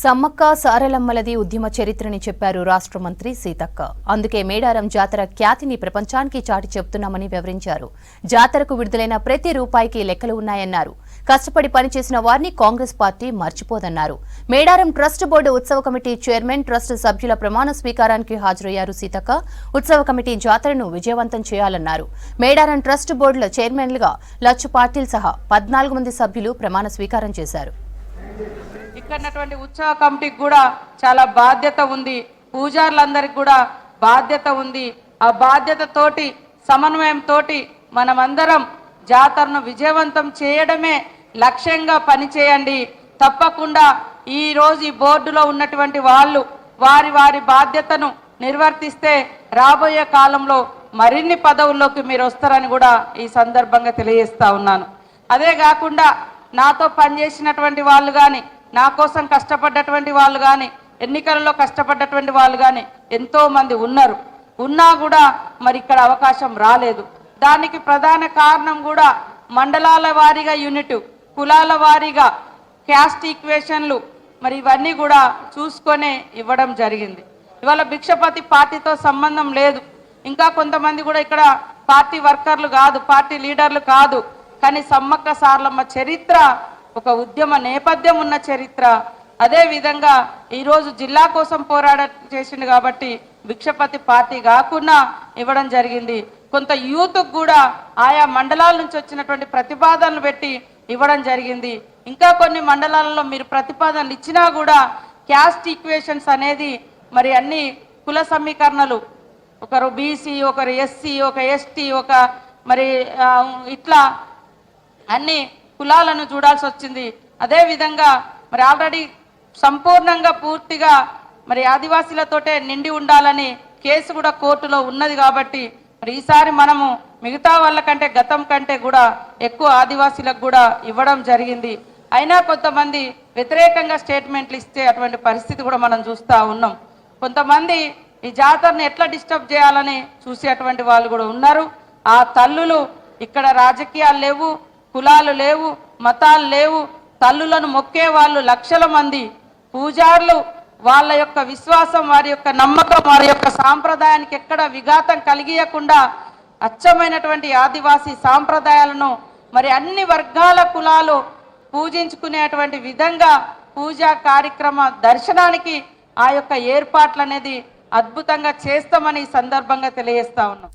సమ్మక్క సారలమ్మలది ఉద్యమ చరిత్రని చెప్పారు రాష్ట్ర మంత్రి సీతక్క. అందుకే మేడారం జాతర ఖ్యాతిని ప్రపంచానికి చాటి చెప్తున్నామని వివరించారు. జాతరకు విడుదలైన ప్రతి రూపాయికి లెక్కలు ఉన్నాయన్నారు. కష్టపడి పనిచేసిన వారిని కాంగ్రెస్ పార్టీ మర్చిపోదన్నారు. మేడారం ట్రస్ట్ బోర్డు ఉత్సవ కమిటీ చైర్మన్ ట్రస్ట్ సభ్యుల ప్రమాణ స్వీకారానికి హాజరయ్యారు సీతక్క. ఉత్సవ కమిటీ జాతరను విజయవంతం చేయాలన్నారు. మేడారం ట్రస్ట్ బోర్డుల చైర్మన్లుగా లచ్చు పాటిల్ సహా పద్నాలుగు మంది సభ్యులు ప్రమాణ స్వీకారం చేశారు. ఉన్నటువంటి ఉత్సవ కమిటీకి కూడా చాలా బాధ్యత ఉంది. పూజారులందరికీ కూడా బాధ్యత ఉంది. ఆ బాధ్యతతోటి సమన్వయంతోటి మనమందరం జాతరను విజయవంతం చేయడమే లక్ష్యంగా పనిచేయండి. తప్పకుండా ఈరోజు ఈ బోర్డులో ఉన్నటువంటి వాళ్ళు వారి వారి బాధ్యతను నిర్వర్తిస్తే రాబోయే కాలంలో మరిన్ని పదవుల్లోకి మీరు వస్తారని కూడా ఈ సందర్భంగా తెలియజేస్తా ఉన్నాను. అదే కాకుండా నాతో పనిచేసినటువంటి వాళ్ళు కానీ నా కోసం కష్టపడ్డటువంటి వాళ్ళు కానీ ఎన్నికలలో కష్టపడ్డటువంటి వాళ్ళు కానీ ఎంతోమంది ఉన్నారు. ఉన్నా కూడా మరి ఇక్కడ అవకాశం రాలేదు. దానికి ప్రధాన కారణం కూడా మండలాల వారీగా యూనిట్ కులాల వారీగా క్యాస్ట్ ఈక్వేషన్లు మరి ఇవన్నీ కూడా చూసుకొనే ఇవ్వడం జరిగింది. ఇవాళ భిక్షపతి పార్టీతో సంబంధం లేదు. ఇంకా కొంతమంది కూడా ఇక్కడ పార్టీ వర్కర్లు కాదు పార్టీ లీడర్లు కాదు. కానీ సమ్మక్క సార్లమ్మ చరిత్ర ఒక ఉద్యమ నేపథ్యం ఉన్న చరిత్ర. అదే విధంగా ఈరోజు జిల్లా కోసం పోరాడ చేసిండు కాబట్టి భిక్షపతి పార్టీ కాకుండా ఇవ్వడం జరిగింది. కొంత యూత్ కూడా ఆయా మండలాల నుంచి వచ్చినటువంటి ప్రతిపాదనలు పెట్టి ఇవ్వడం జరిగింది. ఇంకా కొన్ని మండలాలలో మీరు ప్రతిపాదనలు ఇచ్చినా కూడా క్యాస్ట్ ఈక్వేషన్స్ అనేది మరి అన్ని కుల సమీకరణలు. ఒకరు బీసీ ఒకరు ఎస్సీ ఒక ఎస్టీ ఒక మరి ఇట్లా అన్ని కులాలను చూడాల్సి వచ్చింది. అదేవిధంగా మరి ఆల్రెడీ సంపూర్ణంగా పూర్తిగా మరి ఆదివాసీలతోటే నిండి ఉండాలని కేసు కూడా కోర్టులో ఉన్నది కాబట్టి మరి ఈసారి మనము మిగతా వాళ్ళకంటే గతం కంటే కూడా ఎక్కువ ఆదివాసీలకు కూడా ఇవ్వడం జరిగింది. అయినా కొంతమంది వ్యతిరేకంగా స్టేట్మెంట్లు ఇస్తే అటువంటి పరిస్థితి కూడా మనం చూస్తూ ఉన్నాం. కొంతమంది ఈ జాతరని ఎట్లా డిస్టర్బ్ చేయాలని చూసేటువంటి వాళ్ళు కూడా ఉన్నారు. ఆ తల్లులు ఇక్కడ రాజకీయాలు లేవు. కులాలు లేవు మతాలు లేవు తల్లులను మొక్కే వాళ్ళు లక్షల మంది. పూజారులు వాళ్ళ యొక్క విశ్వాసం వారి యొక్క నమ్మకం వారి యొక్క సాంప్రదాయానికి ఎక్కడ విఘాతం కలిగియకుండా అచ్చమైనటువంటి ఆదివాసీ సాంప్రదాయాలను మరి అన్ని వర్గాల కులాలు పూజించుకునేటువంటి విధంగా పూజా కార్యక్రమ దర్శనానికి ఆ యొక్క ఏర్పాట్లు అనేది అద్భుతంగా చేస్తామని ఈ సందర్భంగా తెలియజేస్తా ఉన్నాం.